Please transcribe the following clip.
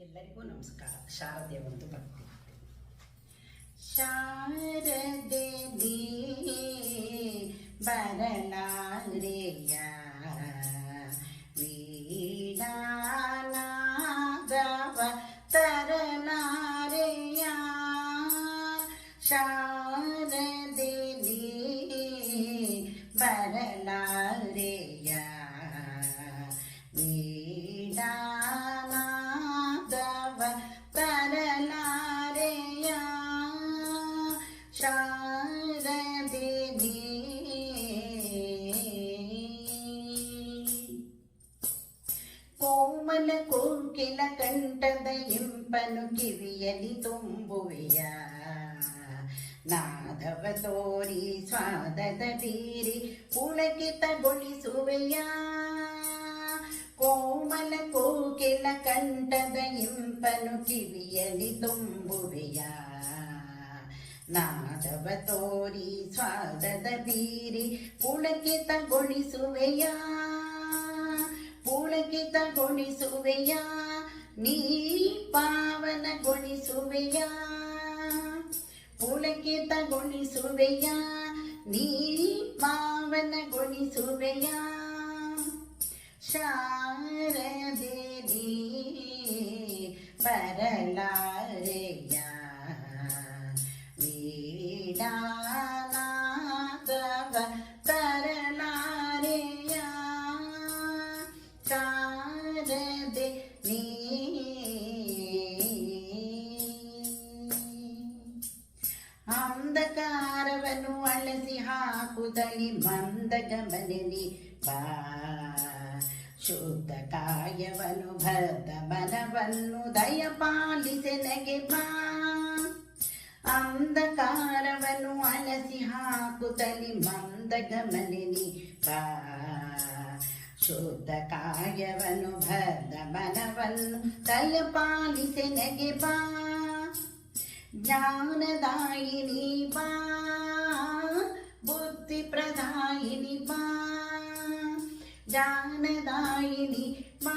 ಎಲ್ಲರಿಗೂ ನಮಸ್ಕಾರ ಶಾರದೆ ಒಂದು ಭಕ್ತಿ ಶಾರದೆ ನೀ ಬರಲಾರೆಯ ವೀಣಾನಾದವ ತರಲಾರೆಯ ಶಾರದೆ ನೀ ಶಾರದೆ ನೀ ಕೋಮಲ ಕೋಕಿಲ ಕಂಠದ ಇಂಪನು ಕಿವಿಯಲಿ ತುಂಬುವೆಯ ನಾದವ ತೋರಿ ಸ್ವಾದದ ಬೀರಿ ಪುಳಕಿತಗೊಳಿಸುವೆಯ ಕೋಮಲ ಕೋಕಿಲ ಕಂಠದ ಇಂಪನು ಕಿವಿಯಲಿ ತುಂಬುವೆಯ ನಾದವ ತೋರಿ ಸ್ವಾದದ ಬೀರಿ ಪುಳಕಿತಗೊಳಿಸುವೆಯ ಪುಳಕಿತಗೊಳಿಸುವೆಯ ನೀ ಪಾವನಗೊಳಿಸುವೆಯ ಪುಳಕಿತಗೊಳಿಸುವೆಯ ನೀ ಪಾವನಗೊಳಿಸುವೆಯ ಶಾರದೆ ನೀ ಬರಲಾರೆಯ ಅಂಧಕಾರವನ್ನು ಅಳಸಿ ಹಾಕುದಲಿ ಮಂದಗಮನಲಿ ಬಾ. ಶುದ್ಧ ಕಾಯವನ್ನು ಭರತ ಮನವನ್ನು ದಯಪಾಲಿಸೆನಗೆ ಬಾ. ಅಂಧಕಾರವನ್ನು ಅಲಸಿ ಹಾಕುತ್ತಲಿ ಮಂದಗಮನಿನಿ ಬಾ ಶುದ್ಧ ಕಾಯವನ್ನು ಭರದ ಮನವನ್ನು ದಯಪಾಲಿಸೆನಗೆ ಬಾ ಜ್ಞಾನದಾಯಿನಿ ಬಾ ಬುದ್ಧಿ ಪ್ರದಾಯಿನಿ ಬಾ ಜ್ಞಾನದಾಯಿನಿ ಬಾ